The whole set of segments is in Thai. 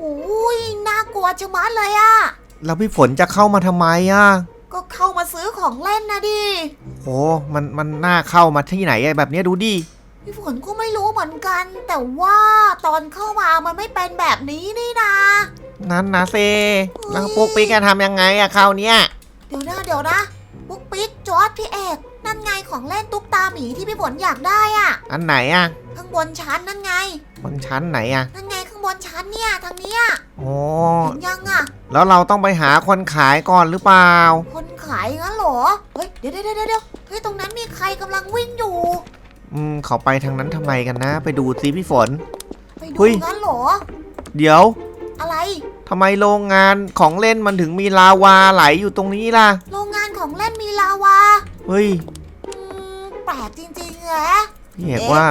อุ้ยน่ากลัวชะมัดเลยอะแล้วพี่ฝนจะเข้ามาทำไมอะ ก็เข้ามาซื้อของเล่นนะดิโหมันมันน่าเข้ามาที่ไหนอะแบบเนี้ยดูดิพี่ฝนก็ไม่รู้เหมือนกัน แต่ว่าตอนเข้ามามันไม่เป็นแบบนี้นี่นะ นั่นนะเซแล้วปุ๊กปิ๊กจะทำยังไงอะคราวเนี้ย เดี๋ยวนะเดี๋ยวนะปุ๊กปิ๊กจอร์ดพี่เอก นั่นไงของเล่นตุ๊กตาหมีที่พี่ฝนอยากได้อะอันไหนอะข้างบนชั้นนั่นไง บนชั้นไหนอะนั่นไงข้างบนชั้นเนี่ยทางเนี้ยโอ้เห็นยังอะแล้วเราต้องไปหาคนขายก่อนหรือเปล่า คนขายงั้นเหรอ เฮ้ยเดี๋ยวเดี๋ยวเดี๋ยวเดี๋ยวเฮ้ยตรงนั้นมีใครกำลังวิ่งอยู่ อืมเขาไปทางนั้นทำไมกันนะ ไปดูซิพี่ฝน ไปดูเฮ้ยงั้นเหรอ เดี๋ยว อะไรทำไมโรงงานของเล่นมันถึงมีลาวาไหลอยู่ตรงนี้ล่ะ โรงงานของเล่นมีลาวา เฮ้ยอืมแปลกจริงๆแหละพี่เอกว่า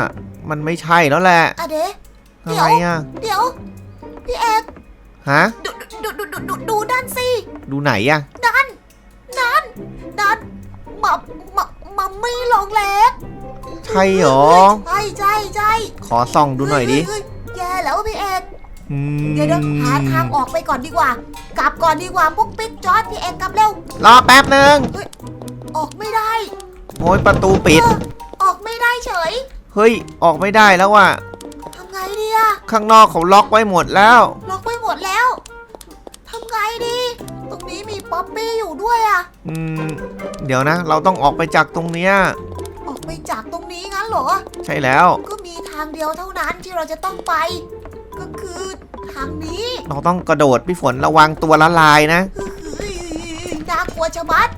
มันไม่ใช่แล้วแหละอะเดะทำไมอะเดี๋ยวพี่เอกฮะดูดูดูดูดูดูด้านสิดูไหนอะนั่นนั่นนั่นมัมมัมมัมมี่ลงเล็กใช่หรอใช่ใช่ใช่ขอส่องดูหน่อยดิเฮ้เฮ้แย่แล้วพี่เอกอืมเดี๋ยวเดี๋ยวหาทางออกไปก่อนดีกว่า กลับก่อนดีกว่าพวกปิ๊กจอร์ดพี่เอกกลับเร็วรอแป๊บหนึ่งออกไม่ได้ โอ้ยประตูปิดเออออกไม่ได้เฉยเฮ้ย ออกไม่ได้แล้วว่ะ ทำไงดีอะข้างนอกเขาล็อกไว้หมดแล้ว ล็อกไปหมดแล้วทำไงดี ตรงนี้มีป๊อปปี้อยู่ด้วยอะอืม เดี๋ยวนะ เราต้องออกไปจากตรงเนี้ย ออกไปจากตรงนี้งั้นเหรอ ใช่แล้ว ก็มีทางเดียวเท่านั้นที่เราจะต้องไป ก็คือทางนี้เราต้องกระโดดพี่ฝนระวังตัวละลายนะ เฮ้ยน่ากลัวชะมัด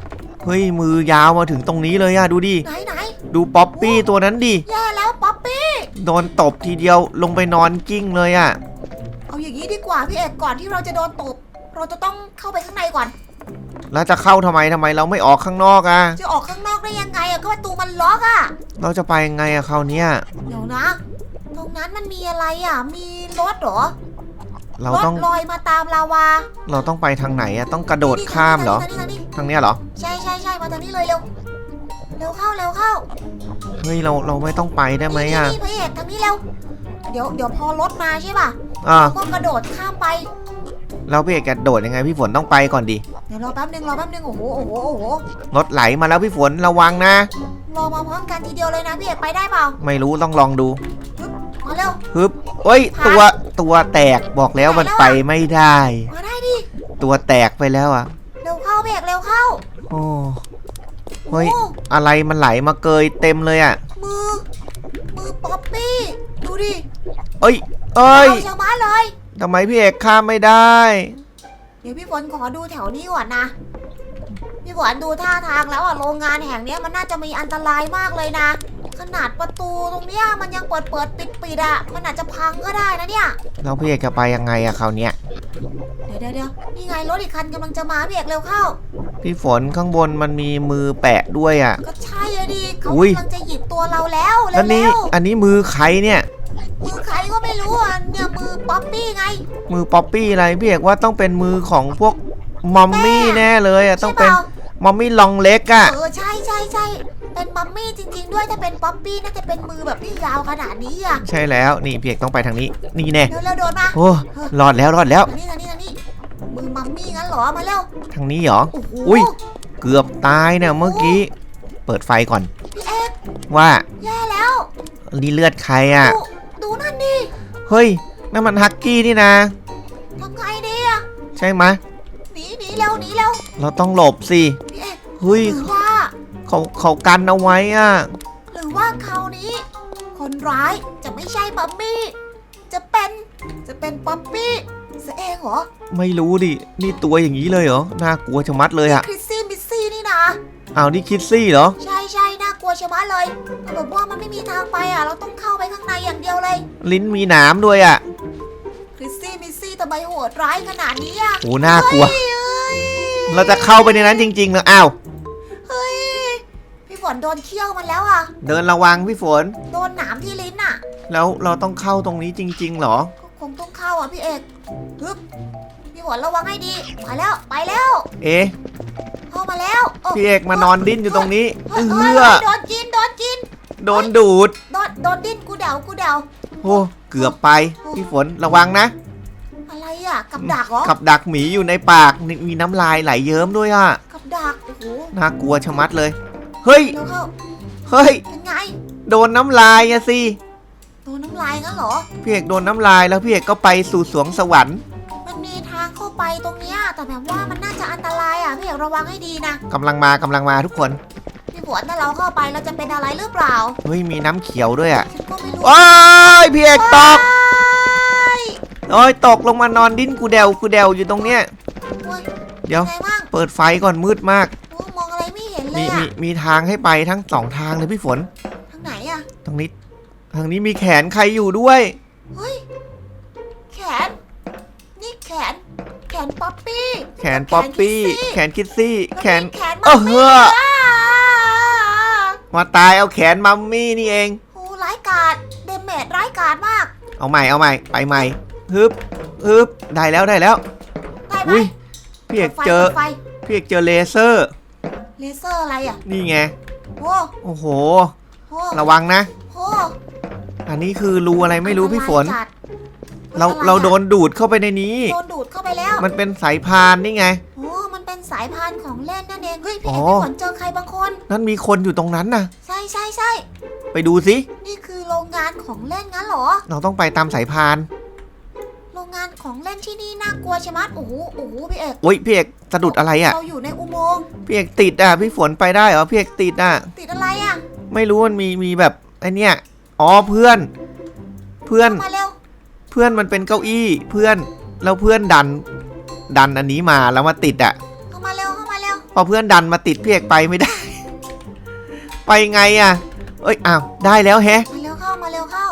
เฮ้ยมือยาวมาถึงตรงนี้เลยอะดูดิ ไหนไหนดูป๊อปปี้ตัวนั้นดิแย่แล้วป๊อปปี้โดนตบทีเดียวลงไปนอนกิ้งเลยอะเอาอย่างนี้ดีกว่าพี่เอกก่อนที่เราจะโดนตบ เราจะต้องเข้าไปข้างในก่อน แล้วจะเข้าทำไมทำไมเราไม่ออกข้างนอกอะจะออกข้างนอกได้ยังไงอะก็ประตูมันล็อกอะเราจะไปยังไงอะคราวเนี้ยเดี๋ยวนะ ตรงนั้นมันมีอะไรอะมีรถเหรอ เรารถต้องลอยมาตามลาวา เราต้องไปทางไหนอะต้องกระโดดข้ามเหรอ ทางนี้ทางนี้ทางเนี้ยเหรอ ใช่ใช่ใช่มาทางนี้เลยเร็ว เร็วเข้าเร็วเข้า เฮ้ยเราเราไม่ต้องไปได้ไหมอะนี่นี่พี่เอกทางนี้เร็ว เดี๋ยวเดี๋ยวพอรถมาใช่ป่ะอ่าเราก็กระโดดข้ามไปแล้วพี่เอกกระโดดยังไงพี่ฝนต้องไปก่อนดิ เดี๋ยวรอแป๊บนึงรอแป๊บนึงโอ้โหโอ้โหโอ้โห รถไหลมาแล้วพี่ฝนระวังนะ รอมาพร้อมกันทีเดียวเลยนะพี่เอกไปได้เปล่า ไม่รู้ต้องลองดูมา เร็ว ฮึบเอ้ย ตัว ตัวแตก บอกแล้วมันไปไม่ได้ มาได้ดิ ตัวแตกไปแล้วอะ เร็วเข้าพี่เอกเร็วเข้า โอ้เฮ้ยโอ้อะไรมันไหลมาเกยเต็มเลยอะ มือ มือป๊อปปี้ ดูดิ เอ้ย เอ้ยเอาชาวบ้านเลยทำไมพี่เอกข้ามไม่ได้ เดี๋ยวพี่ฝนขอดูแถวนี้ก่อนนะ พี่ฝนดูท่าทางแล้วอะโรงงานแห่งเนี้ยมันน่าจะมีอันตรายมากเลยนะ ขนาดประตูตรงเนี้ยมันยังเปิดเปิดปิดปิดอะมันอาจจะพังก็ได้นะเนี่ยแล้วพี่เอกจะไปยังไงอะคราวเนี้ยเดี๋ยวเดี๋ยวเดี๋ยวนี่ไงรถอีกคันกำลังจะมาพี่เอกเร็วเข้า พี่ฝนข้างบนมันมีมือแปะด้วยอะก็ใช่อะดิเขาอุ๊ย กำลังจะหยิบตัวเราแล้วเร็แล้ววนี่เร็วอันนี้มือใครเนี่ยมือใครก็ไม่รู้อะเนี่ยมือป๊อปปี้ไง มือป๊อปปี้อะไรพี่เอกว่าต้องเป็นมือของพวกมอมมี่แน่เลยอะต้องใช่เปเป็นล่า มอมมี่ลองเล็กอะเออใช่ใช่ใช่เป็นมัมมี่จริง ๆ ด้วยถ้าเป็นป๊อปปี้น่าจะเป็นมือแบบที่ยาวขนาดนี้อะใช่แล้วนี่พี่เอกต้องไปทางนี้ นี่แน่เร็วเร็วโดนมาโอ้รอดแล้วรอดแล้วทางนี้ทางนี้ทางนี้มือมัมมี่งั้นเหรอมาเร็วทางนี้เหรอโอ้โหอุ๊ยเกือบตายเนี่ยเมื่อกี้ เปิดไฟก่อนพี่เอกว่าแย่แล้วนี่เลือดใครอะดูดูนั่นดิเฮ้ยนั่นมันฮักกี้นี่นะทำไงดีอะใช่ไหมะหนีหนีเร็วหนีเร็วเราต้องหลบสิพี่ เอกเฮ้ยหรือว่า เขาเขากันเอาไว้อะ หรือว่าคราวนี้ คนร้ายจะไม่ใช่มัมมี่จะเป็นจะเป็นป๊อปปี้เสียเองเหรอไม่รู้ดิ นี่ตัวอย่างนี้เลยเหรอ น่ากลัวชะมัดเลยอะคริสซี่มิสซี่นี่นะ อ้าวนี่คิดซี่เหรอ ใช่ใช่น่ากลัวชะมัดเลยแต่แบบว่ามันไม่มีทางไปอะ เราต้องเข้าไปข้างในอย่างเดียวเลยลิ้นมีหนามด้วยอะคริสซี่มิสซี่ทำไมโหดร้ายขนาดนี้อะโอ้น่ากลัว เฮ้ยเอ้ยเราจะเข้าไปในนั้นจริงๆนะอ้าวเฮ้ย พี่ฝนโดนเขี้ยวมันแล้วอะ เดินระวังพี่ฝน โดนหนามที่ลิ้นอะ แล้วเราต้องเข้าตรงนี้จริง ๆ เหรอ ก็คงต้องเข้าอะพี่เอกฮึบพี่ฝนระวังให้ดีไปแล้วไปแล้ว เอ๊ะเข้ามาแล้วโอ้พี่เอกมานอนดิ้นอยู่ตรงนี้เฮ้ยเอเฮ้ยอเฮ้ยโดนกินโดนกิน โดนดูด โดนโดนดิ้นกูเดากูเดา โอ้เกือบไป พี่ฝนระวังนะ อะไรอะกับดักเหรอกับดักหมีอยู่ในปากนี่มีน้ำลายไหลเยิ้มด้วยอะ กับดักโอ้โหน่ากลัวชะมัดเลย เฮ้ยเร็วเข้าเฮ้ย เป็นไงโดนน้ำลายอะสิโดนน้ำลายงั้นเหรอ พี่เอกโดนน้ำลายแล้วพี่เอกก็ไปสู่สวงสวรรค์มันมีทางเข้าไปตรงเนี้ยแต่แบบว่ามันน่าจะอันตรายอะพี่เอกระวังให้ดีนะกำลังมากำลังมาทุกคน พี่ฝนถ้าเราเข้าไปเราจะเป็นอะไรหรือเปล่าเฮ้ยมีน้ำเขียวด้วยอะฉันก็ไม่รู้โอ้ยพี่เอกตกว้ายโอ้ยตกลงมานอนดิ้นกูเดวกูเดวอยู่ตรงเนี้ย โอ้ยเดี๋ยว ไงบ้างเปิดไฟก่อนมืดมาก เห็นเลมียมีอะมีทางให้ไปทั้งสองทางเลยพี่ฝน ทางไหนอะทางนี้ทางนี้มีแขนใครอยู่ด้วย เฮ้ย แขน นี่แขน แขนป๊อปปี้ แขนป๊อปปี้ แขแขนนคิคิดดซี่ซี่ แขนแล้วมีแขนเอมาอเฮ้อมาตายเอาแขนมัมมี่นี่เอง โอ้ร้ายกาดเดเมจร้ายกาดมาก เอาใหม่เอาใหม่ไปใหม่ฮึบฮึบได้แล้วได้แล้ว ได้ไหมอุ้ยพี่เอกปิดไฟเจอปิดไฟพี่เอกเจอเลเซอร์ เลเซอร์อะไรอะนี่ไง โอ้โอ้โหโอ้ระวังนะโอ้อันนี้คือรูอะไรไม่รู้พี่ฝน อัตรายจัดเราอันตยเราโดนดูดเข้าไปในนี้ โดนดูดเข้าไปแล้วมันเป็นสายพานนี่ไง โอ้มันเป็นสายพานของเล่นนั่นเองเฮ้ยพี่อ๋เออกพี่ฝนเจอใครบางคน นั่นมีคนอยู่ตรงนั้นน่ะ ใช่ใช่ใช่ไปดูสิ นี่คือโรงงานของเล่นงั้นเหรอ เราต้องไปตามสายพานโรงงานของเล่นที่นี่น่ากลัวใช่ไหมโอ้โหโอ้โหพี่เอกโอ้ยพี่เอกสะดุดอะไรอะ เราอยู่ในอุโมงค์พี่เอกติดอะพี่ฝนไปได้เหรอพี่เอกติดอะ ติดอะไรอะไม่รู้มันมีมีแบบไอเนี้ยอ๋อเพื่อน เพื่อน มาเร็วเพื่อนมันเป็นเก้าอี้เพื่อนแล้วเพื่อนดัน ดันอันนี้มาแล้วมาติดอะเข้ามาเร็วเข้ามาเร็วพอเพื่อนดันมาติดพี่เอกไปไม่ได้ ไปไงอะ เอ้ยอ้าวได้แล้วแฮะ มาเร็วเข้ามาเร็วเข้า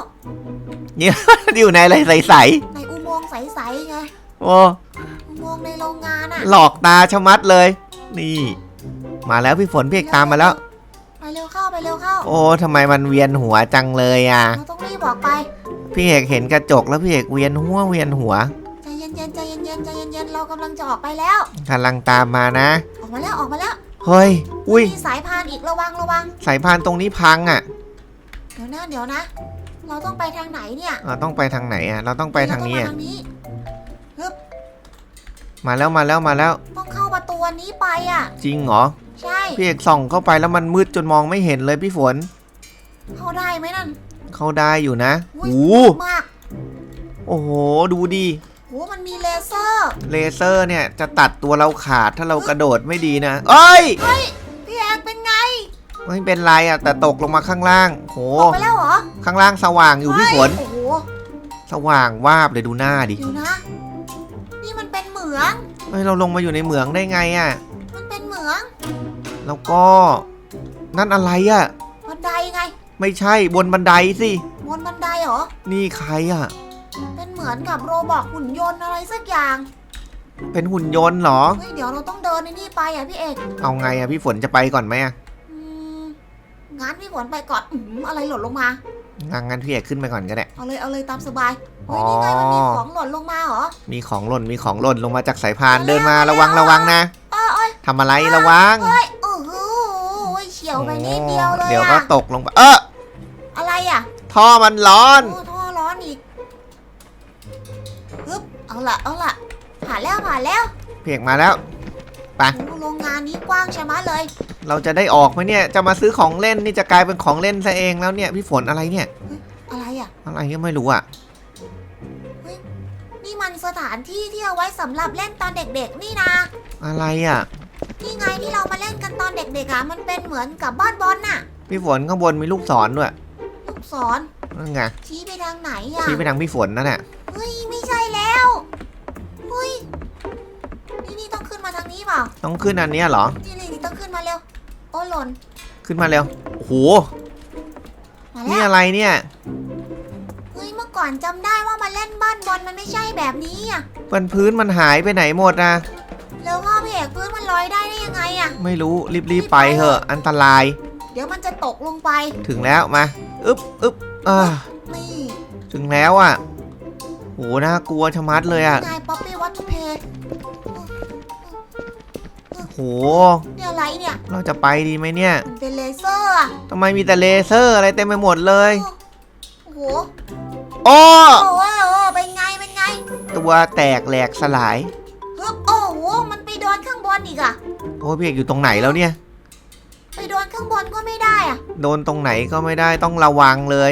อยู่ในอะไรใสในอุโม งค์ใสๆไงๆโอ้อุโมงค์ในโรงงานอะหลอกตาชะมัดเลย นี่ มาแล้วพี่ฝนพี่เอกตามมาแล้ว ไปเร็วเข้าไปเร็วเข้า โอ้ทำไมมันเวียนหัวจังเลยอะ เราต้องรีบออกไป พี่เอกเห็นกระจกแล้วพี่เอกเวียนหัวเวียนหัวใจเย็นๆใจเย็นๆใจเย็นๆเรากำลังจะออกไปแล้ว กำลังตามมานะ ออกมาแล้วออกมาแล้ว เฮ้ย อุ้ย มีสายพานอีกระวังระวัง สายพานตรงนี้พังอะ เดี๋ยวนะเดี๋ยวนะ เราต้องไปทางไหนเนี่ยเราต้องไปทางไหนอะ เราต้องไปทางนี้เรอะ ต้องมทางนี้ มาแล้วมาแล้วมาแล้ว ต้องเข้าประตูอันนี้ไปอะ จริงเหรอ ใช่ พี่เอกส่องเข้าไปแล้วมันมืดจนมองไม่เห็นเลยพี่ฝน เข้าได้ไหมนั่นเข้าได้อยู่นะอุ้ยโอ้มากโอ้โห ดูดิ โหมันมีเลเซอร์ เลเซอร์เนี่ยจะตัดตัวเราขาดถ้าเรากระโดดไม่ดีนะ เอ้ยเฮ้ยพี่แอกเป็นไง ไม่เป็นไรอะแต่ตกลงมาข้างล่าง โห ออกไปแล้วเหรอข้างล่างสว่างอยู่พี่ฝน เฮ้ยโอ้โหสว่างวาบเลยดูหน้าดิเดี๋ยวนะ นี่มันเป็นเหมือง เฮ้ยเราลงมาอยู่ในเหมืองได้ไงอะ มันเป็นเหมืองแล้วก็ นั่นอะไรอะ บันไดไงไม่ใช่บนบันไดสิ บนบันไดเหรอ นี่ใครอะ เป็นเหมือนกับโรบอกหุ่นยนต์อะไรสักอย่าง เป็นหุ่นยนต์เหรอ เฮ้ยเดี๋ยวเราต้องเดินในนี่ไปอะพี่เอก เอาไงอะพี่ฝนจะไปก่อนไหมอะอืม งั้นพี่ฝนไปก่อนอืมอะไรหล่นลงมา งั้นงั้นพี่เอกขึ้นไปก่อนก็ได้ เอาเลยเอาเลยตามสบายอ๋เฮ้อยนี่ไงมันมีของหล่นลงมาเหรอ มีของหล่น มีของหล่นลงมาจากสายพานมาแล้วเดินมามาแล้วระวังระวังนะเออเอ้ยทำอะไรระวังเฮ้ยโอ้โหเฉียวไปนิดเดียวเลยเดี๋ยวก็อะตกลงไป เอออะไรอะท่อมันร้อน โอ้ท่อร้อนอีกฮึบเอาละเอาละผ่านแล้วผ่านแล้วเพียกมาแล้วไปโอ้โรงงานนี้กว้างใช่ไหมเลย เราจะได้ออกไหมเนี่ย จะมาซื้อของเล่นนี่จะกลายเป็นของเล่นซะเองแล้วเนี่ยพี่ฝนอะไรเนี่ย อะไรอะ อะไรก็ไม่รู้อะ นี่มันสถานที่ที่เอาไว้สำหรับเล่นตอนเด็กๆ นี่นะ อะไรอะ นี่ไงที่เรามาเล่นกันตอนเด็กๆอะ มันเป็นเหมือนกับบ้านบอลน่ะ พี่ฝนข้างบนมีลูกศรด้วย ลูกศรนั่นไงชี้ไปทางไหนอะ ชี้ไปทางพี่ฝนนั่นแหละเฮ้ยไม่ใช่แล้วเฮ้ยนี่นี่ต้องขึ้นมาทางนี้เปล่า ต้องขึ้นอันเนี้ยเหรอ นี่นี่นี่ต้องขึ้นมาเร็ว โอ้หล่นขึ้นมาเร็วโอ้โห มานี่แล้วอะไรเนี่ย เฮ้ยเมื่อก่อนจำได้ว่ามาเล่นบ้านบอลมันไม่ใช่แบบนี้อะบนพื้นมันหายไปไหนหมดนะ แล้วพ่อพี่เอกพื้นมันลอยได้ได้ยังไงอะ ไม่รู้รีบๆไปเถอะ อันตราย เดี๋ยวมันจะตกลงไปถึงแล้วมา อึ๊บอึ๊บอ่านี่ถึงแล้วอะโหน่ากลัวชะมัดเลยอะ นายป๊อปปี้วัตถุเพย์ โห เนี่ยอะไรเนี่ยเราจะไปดีไหมเนี่ยมันเป็นเลเซอร์อะทำไมมีแต่เลเซอร์อะไรเต็มไปหมดเลย โอ้โหโอ้โอ้โหโอ้โหเป็นไงเป็นไงตัวแตกแหลกสลาย ฮึบโอ้โหมันไปโดนข้างบนอีกอะโอ้ยพี่เอกอยู่ตรงไหนแล้วเนี่ย ไปโดนข้างบนก็ไม่ได้อะโดนตรงไหนก็ไม่ได้ต้องระวังเลย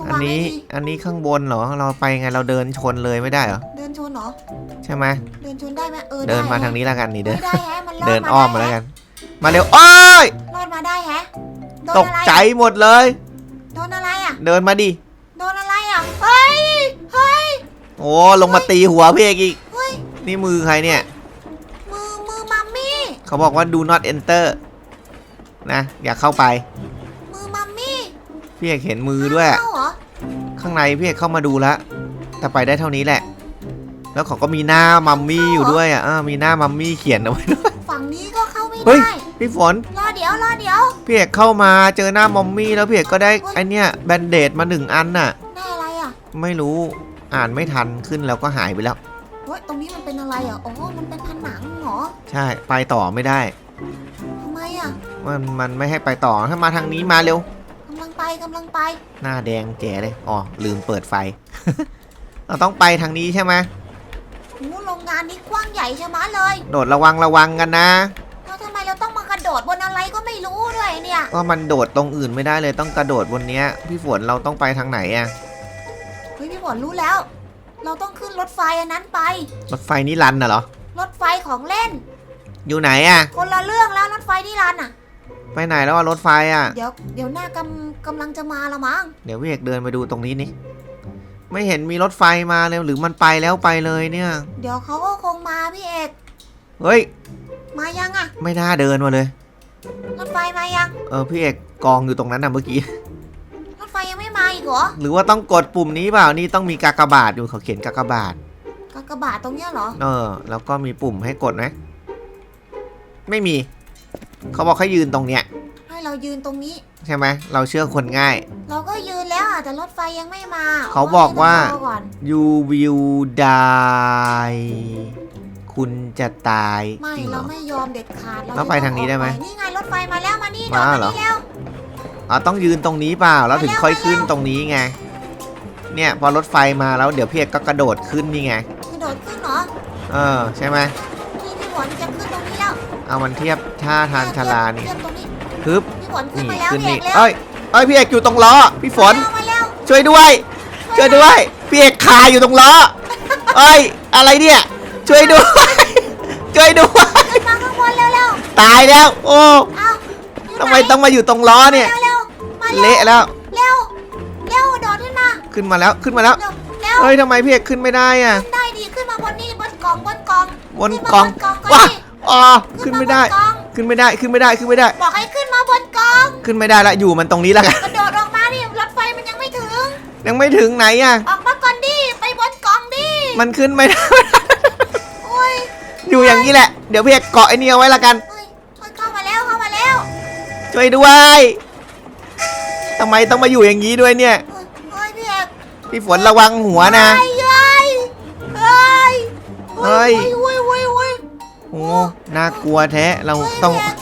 ระอันวังให้นี้ดีอันนี้ข้างบนเหรอ เราไปไงเราเดินชนเลยไม่ได้เหรอเดิ นชนเหรอ ใช่ไหมเดินชนได้ไหมเออเดินมาไแฮะทางนี้แล้วกันนี่เดินเออได้แฮะมันรอดเดินมาอ้อมมาได้แล้วแฮะกัน มาเร็วโอ้ยรอดมาได้แฮะโดนตกอะไรใจหมดเลยโดนอะไรอะเดินมาดิโดนอะไรอะเฮ้ยเฮ้ยโอ้ลงมาตีหัวพี่เอกอีกเฮ้ยนี่มือใครเนี่ย มือมือมัมมี่เขาบอกว่า do not enter นะอย่าเข้าไป มือมัมมี่พี่เอกเห็นมือด้วยเข้าเหรอข้างในพี่เอกเข้ามาดูแล้วแต่ไปได้เท่านี้แหละ แล้วเขาก็มีหน้ามัมมี่อยู่ด้วยอะอ่ามีหน้ามัมมี่เขียนเอาไว้ด้วยฝั่งนี้ก็เข้าไม่เฮ้ยได้พี่ฝนรอเดี๋ยวรอเดี๋ยวพี่เอกเข้ามาเจอหน้ามัมมี่แล้วพี่เอกก็ได้ไอเนี้ยแบนเดดมาหนึ่งอันน่ะได้อะไรอะไม่รู้อ่านไม่ทันขึ้นแล้วก็หายไปแล้ว เฮ้ยตรงนี้มันเป็นอะไรอะอ๋อมันเป็นผนังเหรอใช่ไปต่อไม่ได้ ทำไมอะมันมันไม่ให้ไปต่อถ้ามาทางนี้มาเร็ว กำลังไปกำลังไปหน้าแดงแจ๋เลยอ๋อลืมเปิดไฟ เราต้องไปทางนี้ใช่ไหม โอ้โรงงานนี้กว้างใหญ่ใช่ไหมะเลยโดดระวังระวังกันนะ แล้วทำไมเราต้องมากระโดดบนอะไรก็ไม่รู้ด้วยเนี่ยว่ามันโดดตรงอื่นไม่ได้เลยต้องกระโดดบนเนี้ย พี่ฝนเราต้องไปทางไหนอะเฮ้ยพี่ฝนรู้แล้ว เราต้องขึ้นรถไฟอันนั้นไป รถไฟนิรันดร์น่ะเหรอ รถไฟของเล่น อยู่ไหนอะคนละเรื่องแล้วรถไฟที่รันอะ ไปไหนแล้วอะรถไฟอะเดี๋ยวเดี๋ยวหน้ากำกำลังจะมาละมั้ง เดี๋ยวพี่เอกเดินไปดูตรงนี้นี่ ไม่เห็นมีรถไฟมาเลยหรือมันไปแล้วไปเลยเนี่ย เดี๋ยวเขาก็คงมาพี่เอก เฮ้ย มายังอะไม่น่าเดินมาเลย รถไฟมายัง เออพี่เอกกองอยู่ตรงนั้นนะเมื่อกี้ รถไฟยังไม่มาอีกเหรอหรือว่าต้องกดปุ่มนี้เปล่านี่ต้องมีกากบาทอยู่เขาเขียนกากบาท กากบาทตรงเนี้ยเหรอ เออ แล้วก็มีปุ่มให้กดไหมไม่มี เขาบอกให้ยืนตรงเนี้ยให้ เรายืนตรงนี้ ใช่ไหมเราเชื่อคนง่าย เราก็ยืนแล้วอะแต่รถไฟยังไม่มาเขาบอกว่า เรต้องรอก่อน you will die คุณจะตายไม่จริงเหรเราอ ไม่ยอมเด็ดขาดเราแล้วไปทางนี้ได้ไหมออกนี่ไงรถไฟมาแล้วมานี่มาโดดเหรอนี่แล้ว อ๋อต้องยืนตรงนี้เปล่าแล้วถึงมาแล้วค่อยขึ้นมาแล้วตรงนี้ไงเนี่ยพอรถไฟมาแล้วเดี๋ยวพี่เอกก็กระโดดขึ้นนี่ไงกระโดดขึ้นเหรอเออใช่ไหมพี่พี่ฝนจะขึ้นตรงนี้แล้วเอามันเทียบท่าทางชลานี่ เทียบตรงนี้ ฮึบพี่ฝนขึ้นนี่มาแล้วขึ้นพี่เอนี่กเร็วเอ้ยเอ้ยพี่เอกอยู่ตรงล้อพี่ฝนมาแล้วช่วยด้วย ช่วยด้วยพี่เอกคาอยู่ตรงล้อเอ้ยอะไรเนี่ย ช่วยด้วย ช่วยด้วยขึ้นมาข้างบนเร็วเร็วตายแล้ว โอ้ๆเอาอยู่ทำไมหนต้องมาอยู่ตรงล้อเนี่ย เร็วเร็วมาเร็วเละแล้วเร็วเร็วโดดขึ้นมาขึ้นมาแล้วขึ้นมาแล้วเร็วเร็วเฮ้ยทำไมพี่เอกขึ้นไม่ได้อะขึ้นได้ดีขึ้นมาบนนี่บนกล่องบนกล่องบนขึ้กล่องมาบนกล่องก็ว้าดีอ๋อขึ้นไม่ได้าบนกล่อง ขึ้นไม่ได้ขึ้นไม่ได้ขึ้นไม่ได้ บอกให้ขึ้นมาบนกล่องขึ้นไม่ได้ละอยู่มันตรงนี้แล้วกันกระโดดออกมาดิรถไฟมันยังไม่ถึง ยังไม่ถึงไหนอะออกมาก่อนดิไปบนกล่องดิมันขึ้นไม่ได้ โอ้ยอยู่อย่างนี้แหละ เดี๋ยวพี่เอกเกาะไอ้นี่เอาไว้ละกัน เฮ้ยเฮ้ยเข้ามาแล้วเข้ามาแล้วช่วยด้วยทำไมต้องมาอยู่อย่างนี้ด้วยเนี่ย เฮ้ยเฮ้ยพี่เอกพี่ฝนระวังหัวนะ เฮ้ยเฮ้ยเฮ้ยเฮ้ย โอ้น่ากลัวแท้เราเฮ้ยต้องพี่เอก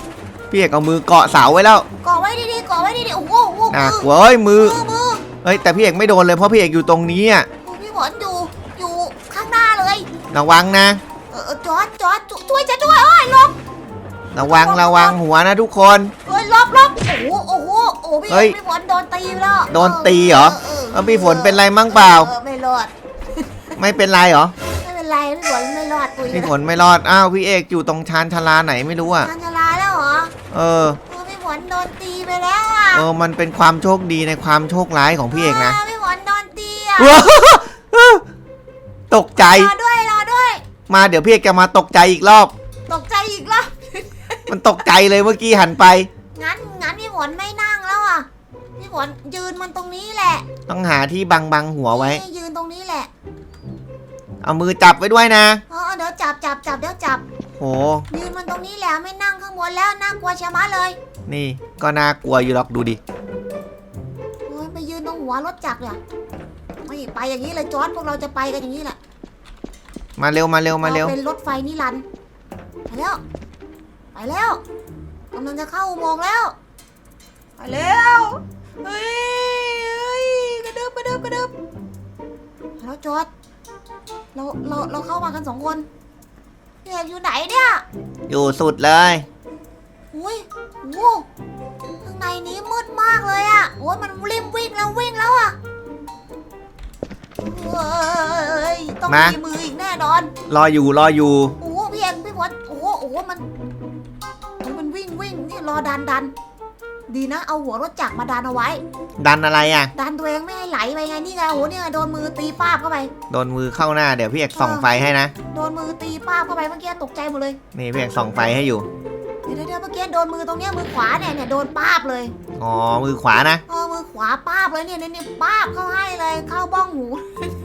พี่เอกเอามือเกาะเสาไว้แล้วเกาะไว้ดีๆเกาะไว้ดีๆโอ้โหโอ้โหน่ากลัวเฮ้ยมืมืออมือเฮ้ยแต่พี่เอกไม่โดนเลยเพราะพี่เอกอยู่ตรงนี้อะโอ้พี่ฝนอยู่อยู่ข้างหน้าเลยระวังนะเออเออจอดจอดช่วยจะช่วยเอ้ยหลบระวังระวังหัวนะทุกคนเอ้ยหลบหลบโอ้โหโอ้โหโอ้พี่เฮ้ยพี่ฝนโดนตีไปแล้วโดนตีเหรอเออพี่ฝนเป็นไรมั่งเปล่าเออไม่รอดไม่เป็นไรเหรอ ไม่เป็นไรพี่ฝนไม่รอดตุยพี่ฝนไม่รอด อ้าวพี่เอกอยู่ตรงชานชาลาไหนไม่รู้อะทันจะลาแล้วเหรอ เออเออพี่ฝนโดนตีไปแล้วอะ เออ มันเป็นความโชคดีในความโชคร้ายของพี่เอกนะพี่ฝนโดนตีอะ ตกใจ รอด้วย รอด้วย มาเดี๋ยวพี่เอกจะมาตกใจอีกรอบ ตกใจอีกแล้วมันตกใจเลยเมื่อกี้หันไป งั้นงั้นพี่ฝนไม่นั่งแล้วอะ พี่ฝนยืนมันตรงนี้แหละ ต้องหาที่บังบังหัวไว้ เอามือจับไว้ด้วยนะเออเดี๋ยวจับจับจับเดี๋ยวจับโห ยืนมันตรงนี้แหละไม่นั่งข้างบนแล้วน่ากลัวชะมัดเลยนี่ก็น่ากลัวอยู่หรอกดูดิ โอ้ยไปยืนตรงหัวรถจักรเนี่ยไม่ไปอย่างนี้เลยจอร์ดพวกเราจะไปกันอย่างนี้แหละมาเร็วมาเร็วมาเร็วรเป็นรถไฟนิรันดร์ไปแล้วไปแล้วกำลังจะเข้าอุโมงค์แล้วไปแล้วเฮ้ยเฮ้ยกระดึบกระดึบกระดึบแล้วจอด เราเราเราเข้ามากันสองคนพี่เอกอยู่ไหนเนี่ยอยู่สุดเลย อุ้ยโอ้ข้างในนี้มืดมากเลยอะโอ้ยมันริมวิ่งแล้ววิ่งแล้วอะเฮ้ยต้องมามีมืออีกแน่นอน รออยู่รออยู่ โอ้โหพี่เอกพี่พศโอ้โหโอ้โหมันโอ้มันวิ่งวิ่งนี่รอดันดัน ดีนะเอาหัวรถจักรมาดันเอาไว้ ดันอะไรอะ ดันตัวเองไม่ให้ไหลไปไงนี่ไงโอ้โหเนี่ยโดนมือตีป้าบเข้าไป โดนมือเข้าหน้าเดี๋ยวพี่เอกส่องไฟให้นะ โดนมือตีป้าบเข้าไปเมื่อกี้ตกใจหมดเลย นี่พี่เอกส่องไฟให้อยู่ เดี๋ยวเดี๋ยวเดี๋ยวเมื่อกี้โดนมือตรงเนี้ยมือขวาเนี่ยเนี่ยโดนป้าบเลย อ๋อ มือขวานะ เออมือขวาป้าบเลยเนี่ยเนี่ยเนี่ยป้าบเข้าให้เลยเข้าบ้องหู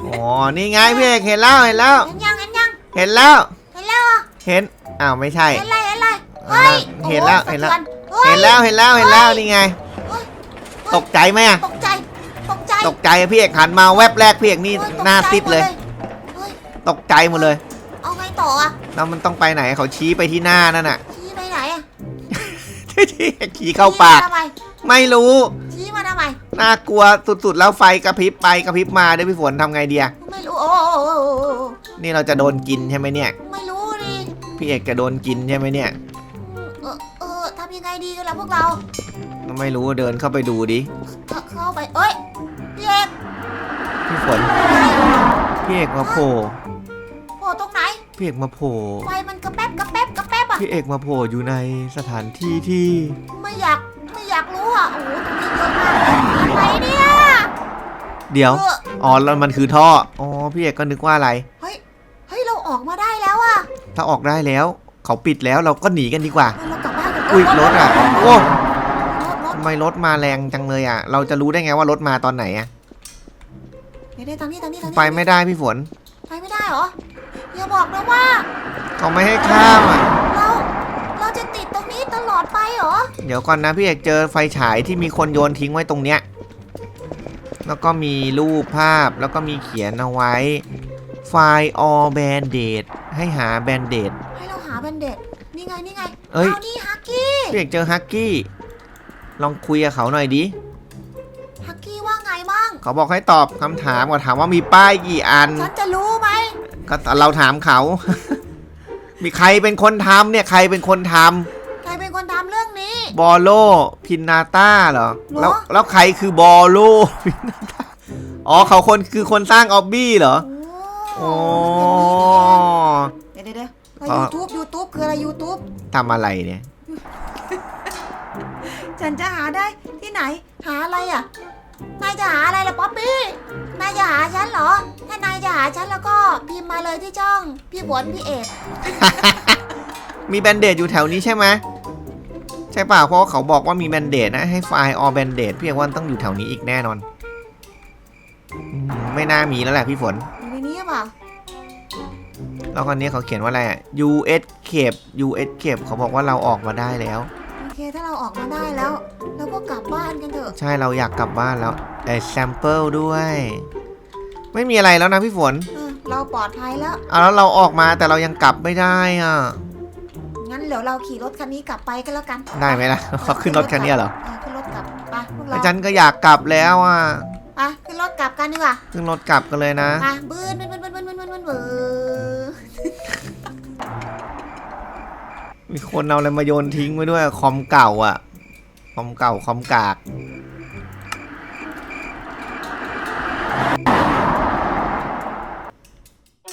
อ๋อ นี่ไงพี่เอกเห็นแล้วเห็นแล้ว เห็นยังเห็นยังเห็นแล้ว เห็นแล้ว เหรอเห็น อ้าวไม่ใช่ เห็นอะไรเห็นอะไรเฮ้ยเห็นแล้วโอ้โเห็นแล้ว สะทือ เห็นแล้วเห็นแล้วเห็นแล้วนี่ไงเฮ้ยตกใจไหมอะตกใจ ตกใจ ตกใจพี่เอกหันมาแวบแรกพี่เอกนี่เฮ้ยตกใจหน้าซิดเลยเฮ้ยตกใจหมดเลย เอาไงต่ออะแล้วมันต้องไปไหนเขาชี้ไปที่หน้านั่นน่ะ ชี้ไปไหนอะชี้เข้าปากชี้มทำไมไม่รู้ ชี้มาทำไม น่ากลัวสุดๆแล้วไฟกระพริบไปกระพริบมาเดี๋ยวพี่ฝนทำไงเดียไม่รู้โอ้โอ้โอ้โอ้โอ้นี่เราจะโดนกินใช่ไหมเนี่ย ไม่รู้ดิ พี่เอกจะโดนกินใช่ไหมเนี่ย ดีกันล่ะพวกเราไม่รู้เดินเข้าไปดูดิเข้าเข้าไปเอ้ยพี่เอกพี่ฝนพี่เอกมาโผล่โผล่ตรงไหนพี่เอกมาโผล่ไฟมันกระแป๊บกระแป๊บกระแป๊บอะพี่เอกมาโผล่อยู่ในสถานที่ที่ไม่อยากไม่อยากรู้อะโอ้โหตรงนี้เยอะมากเลยอะไรเนี่ยเดี๋ยวเอออ๋อแล้วมันคือท่ออ๋อพี่เอกก็นึกว่าอะไร เฮ้ยเฮ้ยเราออกมาได้แล้วอะถ้าออกได้แล้ว เขาปิดแล้วเราก็หนีกันดีกว่า เออ อุ้ยรถอะโอ้รถรถทำไมรถมาแรงจังเลยอะ เราจะรู้ได้ไงว่ารถมาตอนไหนอะเดี๋ยวเดี๋ยวทางนี้ทางนี้ทางนี้ไปไม่ได้พี่ฝนไปไม่ได้เหรออย่าบอกนะว่าเขาไม่ให้ข้ามอะ เราเราจะติดตรงนี้ตลอดไปเหรอเดี๋ยวก่อนนะพี่เอกเจอไฟฉายที่มีคนโยนทิ้งไว้ตรงเนี้ย แล้วก็มีรูปภาพแล้วก็มีเขียนเอาไว้ ไฟล์ all bandage ให้หา bandage ให้เราหาแบนเด็ด นี่ไงนี่ไงเอ้ยเอานี่ฮักกี้พี่เอกเจอฮักกี้ ลองคุยกับเขาหน่อยดิ ฮักกี้ว่าไงบ้าง เขาบอกให้ตอบคำถามก่อนถามว่ามีป้ายกี่อัน ฉันจะรู้ไหมก็เราถามเขา มีใครเป็นคนทำเนี่ยใครเป็นคนทใครเป็นคนทำเรื่องนี้ำบอโลพินนาต้าเหรอเหรอแล้วแล้วใครคือบอโลพินนาต้าอ๋อเขาคนคือคนสร้างออบบี้เหรอ โอ้โอ้ เดี๋ยวเดี๋ยวเดี๋ยวอ๋อยูทูบยูทูบคืออะไรยูทูบทำอะไรเนี่ย ฉันจะหาได้ที่ไหนหาอะไรอะ นายจะหาอะไรล่ะป๊อปปี้ นายจะหาฉันเหรอ ถ้านายจะหาฉันแล้วก็พิมพ์มาเลยที่ช่อง พี่ฝนพี่เอก มีแบนเดดอยู่แถวนี้ใช่ไหมใช่ป่ะเพราะว่าเขาบอกว่ามีแบนเดดนะให้ไฟล์ออแบนเดดพี่เอกว่าต้องอยู่แถวนี้อีกแน่นอนอืมไม่น่ามีแล้วแหละพี่ฝนอยู่ในนี้หรือเปล่า แล้วคนนี้เขาเขียนว่าอะไรอะ US เข็บ US เข็บเขาบอกว่าเราออกมาได้แล้ว โอเค ถ้าเราออกมาได้แล้ว เราก็กลับบ้านกันเถอะ ใช่เราอยากกลับบ้านแล้วเอ่อแซมเปิลด้วย ไม่มีอะไรแล้วนะพี่ฝนเราปลอดภัยแล้ว เอาแล้วเราออกมาแต่เรายังกลับไม่ได้อะ งั้นเดี๋ยวเราขี่รถคันนี้กลับไปก็แล้วกันได้ไหมล่ะ เขาขึ้นรถคันนี้เหรอขึ้นรถกลับไปพวกอาจารย์ก็อยากกลับแล้วอะ ไปขึ้นรถกลับกันดีกว่าขึ้นรถกลับกันเลยนะ ไปบืนบืนบืนบืนบืนบืนบืน มีคนเอาอะไรมาโยนทิ้งไว้ด้วยคอมเก่าอะคอมเก่าคอมกาก